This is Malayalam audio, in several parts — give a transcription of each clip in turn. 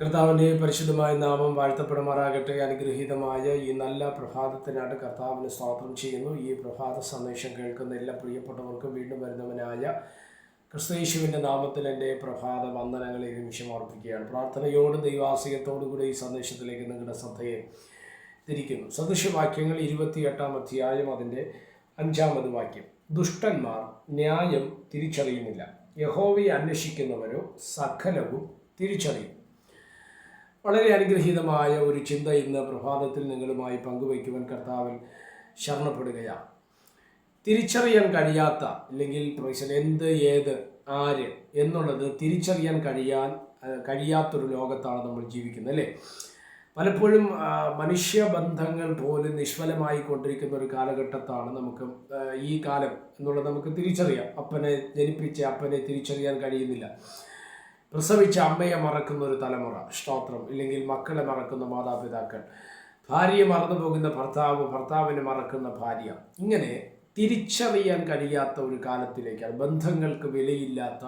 കർത്താവിന്റെ പരിശുദ്ധമായ നാമം വാഴ്ത്തപ്പെടുമാറാകട്ടെ. അനുഗ്രഹീതമായ ഈ നല്ല പ്രഭാതത്തിനായിട്ട് കർത്താവിന് സ്വാഗതം ചെയ്യുന്നു. ഈ പ്രഭാത സന്ദേശം കേൾക്കുന്ന എല്ലാ പ്രിയപ്പെട്ടവർക്കും വീണ്ടും വരുന്നവനായ ക്രിസ്തയേശുവിന്റെ നാമത്തിൽ എന്റെ പ്രഭാത വന്ദനങ്ങളെ നിമിഷം അർപ്പിക്കുകയാണ്. പ്രാർത്ഥനയോടും ദൈവാസികത്തോടുകൂടി ഈ സന്ദേശത്തിലേക്ക് നിങ്ങളുടെ ശ്രദ്ധയെ തിരിക്കുന്നു. സദൃശവാക്യങ്ങൾ ഇരുപത്തിയെട്ടാം അധ്യായം അതിന്റെ അഞ്ചാമത് വാക്യം. ദുഷ്ടന്മാർ ന്യായം തിരിച്ചറിയുന്നില്ല. യഹോവയെ അന്വേഷിക്കുന്നവരോ സകലവും തിരിച്ചറിയും. വളരെ അനുഗ്രഹീതമായ ഒരു ചിന്ത ഇന്ന് പ്രഭാതത്തിൽ നിങ്ങളുമായി പങ്കുവയ്ക്കുവാൻ കർത്താവിൽ ശരണപ്പെടുകയാണ്. തിരിച്ചറിയാൻ കഴിയാത്ത അല്ലെങ്കിൽ പ്രൊഫഷൻ എന്ത് ഏത് ആര് എന്നുള്ളത് തിരിച്ചറിയാൻ കഴിയാൻ കഴിയാത്തൊരു ലോകത്താണ് നമ്മൾ ജീവിക്കുന്നത് അല്ലേ? പലപ്പോഴും മനുഷ്യബന്ധങ്ങൾ പോലും നിഷ്ഫലമായി കൊണ്ടിരിക്കുന്ന ഒരു കാലഘട്ടത്താണ് നമുക്ക് ഈ കാലം എന്നുള്ളത് നമുക്ക് തിരിച്ചറിയാം. അപ്പനെ ജനിപ്പിച്ച അപ്പനെ തിരിച്ചറിയാൻ കഴിയുന്നില്ല. പ്രസവിച്ച അമ്മയെ മറക്കുന്ന ഒരു തലമുറ സ്തോത്രം. ഇല്ലെങ്കിൽ മക്കളെ മറക്കുന്ന മാതാപിതാക്കൾ. ഭാര്യയെ മറന്നു പോകുന്ന ഭർത്താവ് ഭർത്താവിനെ മറക്കുന്ന ഭാര്യ. ഇങ്ങനെ തിരിച്ചറിയാൻ കഴിയാത്ത ഒരു കാലത്തിലേക്കാണ് ബന്ധങ്ങൾക്ക് വിലയില്ലാത്ത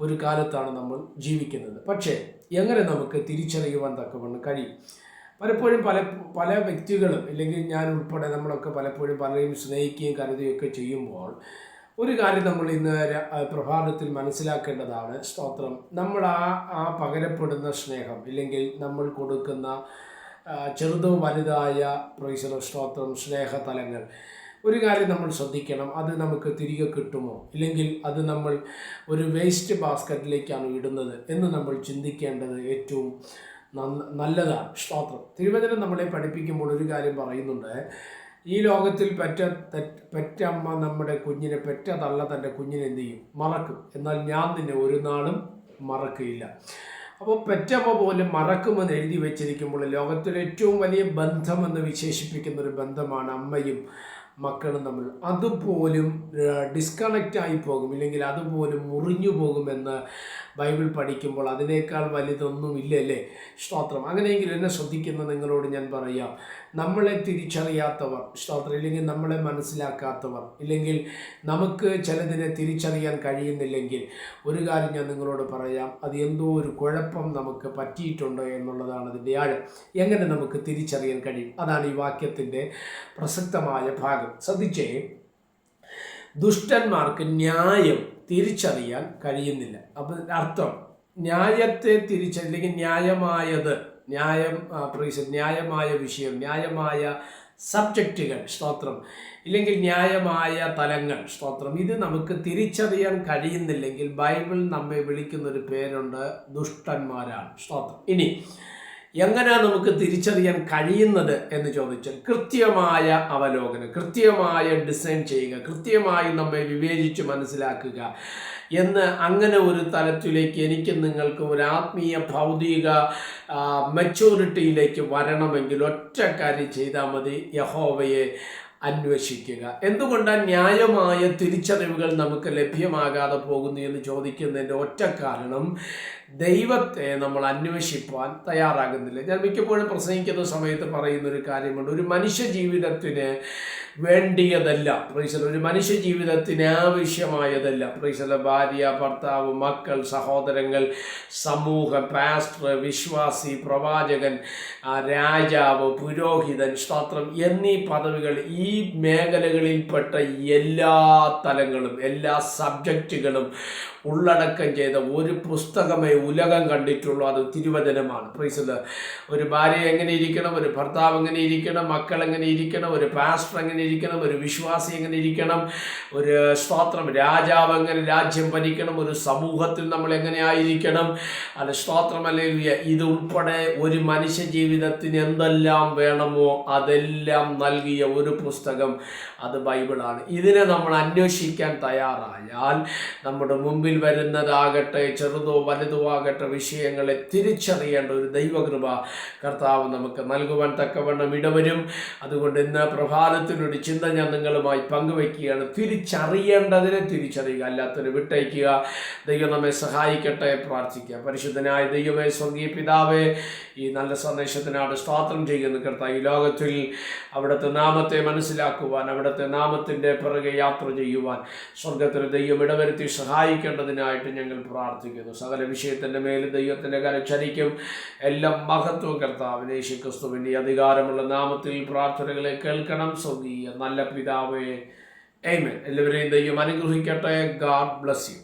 ഒരു കാലത്താണ് നമ്മൾ ജീവിക്കുന്നത്. പക്ഷേ എങ്ങനെ നമുക്ക് തിരിച്ചറിയുവാൻ തക്കവണ്ണം കഴിയും? പലപ്പോഴും പല പല വ്യക്തികളും ഇല്ലെങ്കിൽ ഞാൻ ഉൾപ്പെടെ നമ്മളൊക്കെ പലപ്പോഴും പലരെയും സ്നേഹിക്കുകയും കരുതുകയൊക്കെ ചെയ്യുമ്പോൾ ഒരു കാര്യം നമ്മൾ ഇന്ന് പ്രഭാതത്തിൽ മനസ്സിലാക്കേണ്ടതാണ്. സ്തോത്രം. നമ്മൾ ആ ആ പകരപ്പെടുന്ന സ്നേഹം ഇല്ലെങ്കിൽ നമ്മൾ കൊടുക്കുന്ന ചെറുതും വലുതായ പ്രൈസറ സ്തോത്രം സ്നേഹതലങ്ങൾ ഒരു കാര്യം നമ്മൾ ശ്രദ്ധിക്കണം. അത് നമുക്ക് തിരികെ കിട്ടുമോ? ഇല്ലെങ്കിൽ അത് നമ്മൾ ഒരു വേസ്റ്റ് ബാസ്ക്കറ്റിലേക്കാണ് ഇടുന്നത് എന്ന് നമ്മൾ ചിന്തിക്കേണ്ടത് ഏറ്റവും നല്ലതാണ്. സ്തോത്രം. തിരുവചനം നമ്മളെ പഠിപ്പിക്കുമ്പോൾ ഒരു കാര്യം പറയുന്നുണ്ട്. ഈ ലോകത്തിൽ പെറ്റ പെറ്റമ്മ നമ്മുടെ കുഞ്ഞിനെ പെറ്റ തള്ള തന്റെ കുഞ്ഞിനെ എന്ത് ചെയ്യും? മറക്കും. എന്നാൽ ഞാൻ നിന്നെ ഒരു നാളും മറക്കുകയില്ല. അപ്പോൾ പെറ്റമ്മ പോലും മറക്കുമെന്ന് എഴുതി വെച്ചിരിക്കുമ്പോൾ ലോകത്തിലെ ഏറ്റവും വലിയ ബന്ധമെന്ന് വിശേഷിപ്പിക്കുന്ന ഒരു ബന്ധമാണ് അമ്മയും മക്കളും തമ്മിൽ അതുപോലും ഡിസ്കണക്റ്റ് ആയി പോകും. ഇല്ലെങ്കിൽ അതുപോലും മുറിഞ്ഞു പോകുമെന്ന് ബൈബിൾ പഠിക്കുമ്പോൾ അതിനേക്കാൾ വലുതൊന്നും ഇല്ലല്ലേ സ്തോത്രം. അങ്ങനെയെങ്കിൽ എന്നെ ശ്രദ്ധിക്കുന്ന നിങ്ങളോട് ഞാൻ പറയാം. നമ്മളെ തിരിച്ചറിയാത്തവർ സ്തോത്രം ഇല്ലെങ്കിൽ നമ്മളെ മനസ്സിലാക്കാത്തവർ ഇല്ലെങ്കിൽ നമുക്ക് ചിലതിനെ തിരിച്ചറിയാൻ കഴിയുന്നില്ലെങ്കിൽ ഒരു കാര്യം ഞാൻ നിങ്ങളോട് പറയാം. അത് എന്തോ ഒരു കുഴപ്പം നമുക്ക് പറ്റിയിട്ടുണ്ട് എന്നുള്ളതാണ് അതിന്റെ ആഴം. എങ്ങനെ നമുക്ക് തിരിച്ചറിയാൻ കഴിയും? അതാണ് ഈ വാക്യത്തിന്റെ പ്രസക്തമായ ഭാഗം. ശ്രദ്ധിച്ചേ. ദുഷ്ടന്മാർക്ക് ന്യായം തിരിച്ചറിയാൻ കഴിയുന്നില്ല. അപ്പം അർത്ഥം ന്യായത്തെ തിരിച്ച അല്ലെങ്കിൽ ന്യായമായത് ന്യായം പ്രീസ് ന്യായമായ വിഷയം ന്യായമായ സബ്ജക്റ്റുകൾ സ്തോത്രം ഇല്ലെങ്കിൽ ന്യായമായ തലങ്ങൾ സ്തോത്രം. ഇത് നമുക്ക് തിരിച്ചറിയാൻ കഴിയുന്നില്ലെങ്കിൽ ബൈബിൾ നമ്മെ വിളിക്കുന്ന ഒരു പേരുണ്ട് ദുഷ്ടന്മാരാണ്. സ്തോത്രം. ഇനി എങ്ങനെയാണ് നമുക്ക് തിരിച്ചറിയാൻ കഴിയുന്നത് എന്ന് ചോദിച്ചാൽ കൃത്യമായ അവലോകനം കൃത്യമായ ഡിസൈൻ ചെയ്യുക കൃത്യമായി നമ്മെ വിവേചിച്ച് മനസ്സിലാക്കുക എന്ന് അങ്ങനെ ഒരു തലത്തിലേക്ക് എനിക്ക് നിങ്ങൾക്ക് ഒരു ആത്മീയ ഭൗതിക മെച്ചൂരിറ്റിയിലേക്ക് വരണമെങ്കിൽ ഒറ്റ കാര്യം ചെയ്താൽ മതി യഹോവയെ അന്വേഷിക്കുക. എന്തുകൊണ്ടാണ് ന്യായമായ തിരിച്ചറിവുകൾ നമുക്ക് ലഭ്യമാകാതെ പോകുന്നു എന്ന് ചോദിക്കുന്നതിന്റെ ഒറ്റ കാരണം ദൈവത്തെ നമ്മൾ അന്വേഷിപ്പാൻ തയ്യാറാകുന്നില്ല. ഞാൻ മിക്കപ്പോഴും പ്രസംഗിക്കുന്ന സമയത്ത് പറയുന്ന ഒരു കാര്യമുണ്ട്. ഒരു മനുഷ്യ ജീവിതത്തിന് വേണ്ടിയതല്ല. പ്രൈസൽ ഒരു മനുഷ്യ ജീവിതത്തിന് ആവശ്യമായതല്ല. പ്രൈസല ഭാര്യ ഭർത്താവ് മക്കൾ സഹോദരങ്ങൾ സമൂഹം പാസ്റ്റർ വിശ്വാസി പ്രവാചകൻ രാജാവ് പുരോഹിതൻ ശാസ്ത്രം എന്നീ പദവികൾ ഈ മേഖലകളിൽപ്പെട്ട എല്ലാ തലങ്ങളും എല്ലാ സബ്ജക്റ്റുകളും ഉള്ളടക്കം ചെയ്ത ഒരു പുസ്തകമേ ഉലകം കണ്ടിട്ടുള്ളൂ. അത് തിരുവചനമാണ്. പ്രൈസൽ ഒരു ഭാര്യ എങ്ങനെ ഇരിക്കണം? ഒരു ഭർത്താവ് എങ്ങനെ ഇരിക്കണം? മക്കൾ എങ്ങനെ ഇരിക്കണം? ഒരു പാസ്റ്റർ എങ്ങനെ ഇരിക്കണം? ഒരു വിശ്വാസി എങ്ങനെ ഇരിക്കണം? ഒരു സ്തോത്രം. രാജാവ് എങ്ങനെ രാജ്യം ഭരിക്കണം? ഒരു സമൂഹത്തിൽ നമ്മൾ എങ്ങനെ ആയിരിക്കണം? അല്ല സ്തോത്രം അല്ലെങ്കിൽ ഇത് ഉൾപ്പെടെ ഒരു മനുഷ്യ ജീവിതത്തിന് എന്തെല്ലാം വേണമോ അതെല്ലാം നൽകിയ ഒരു പുസ്തകം അത് ബൈബിളാണ്. ഇതിനെ നമ്മൾ അന്വേഷിക്കാൻ തയ്യാറായാൽ നമ്മുടെ മുമ്പിൽ വരുന്നതാകട്ടെ ചെറുതോ വലുതോ ആകട്ടെ വിഷയങ്ങളെ തിരിച്ചറിയേണ്ട ഒരു ദൈവകൃപ കർത്താവ് നമുക്ക് നൽകുവാൻ തക്കവണ്ണം ഇടവരും. അതുകൊണ്ട് ഇന്ന് പ്രഭാതത്തിനൊരു ചിന്ത ഞാൻ നിങ്ങളുമായി പങ്കുവയ്ക്കുകയാണ്. തിരിച്ചറിയേണ്ടതിനെ തിരിച്ചറിയുക അല്ലാത്തതിനെ വിട്ടയക്കുക. ദൈവം നമ്മെ സഹായിക്കട്ടെ പ്രാർത്ഥിക്കുക. പരിശുദ്ധനായ ദൈവമേ സ്വർഗീയ പിതാവേ ഈ നല്ല സന്ദേശത്തിനാണ് സ്വാത്രം ചെയ്യുന്ന കർത്താവ്. ഈ ലോകത്തിൽ അവിടുത്തെ നാമത്തെ മനസ്സിലാക്കുവാൻ അവിടുത്തെ നാമത്തിന്റെ പിറകെ യാത്ര ചെയ്യുവാൻ സ്വർഗത്തിൽ ദൈവം ഇടവരുത്തി സഹായിക്കേണ്ടതിനായിട്ട് ഞങ്ങൾ പ്രാർത്ഥിക്കുന്നു. സകല വിഷയത്തിന്റെ മേൽ ദൈവത്തിന്റെ കരച്ചരിക്കും എല്ലാം മഹത്വം കർത്താവിന് യേശു ക്രിസ്തുവിന്റെ അധികാരമുള്ള നാമത്തിൽ പ്രാർത്ഥനകളെ കേൾക്കണം. സ്വർഗീയ നല്ല പിതാവേ എയ്മൻ എല്ലാവരെയും ദൈവം അനുഗ്രഹിക്കട്ടെ. God bless you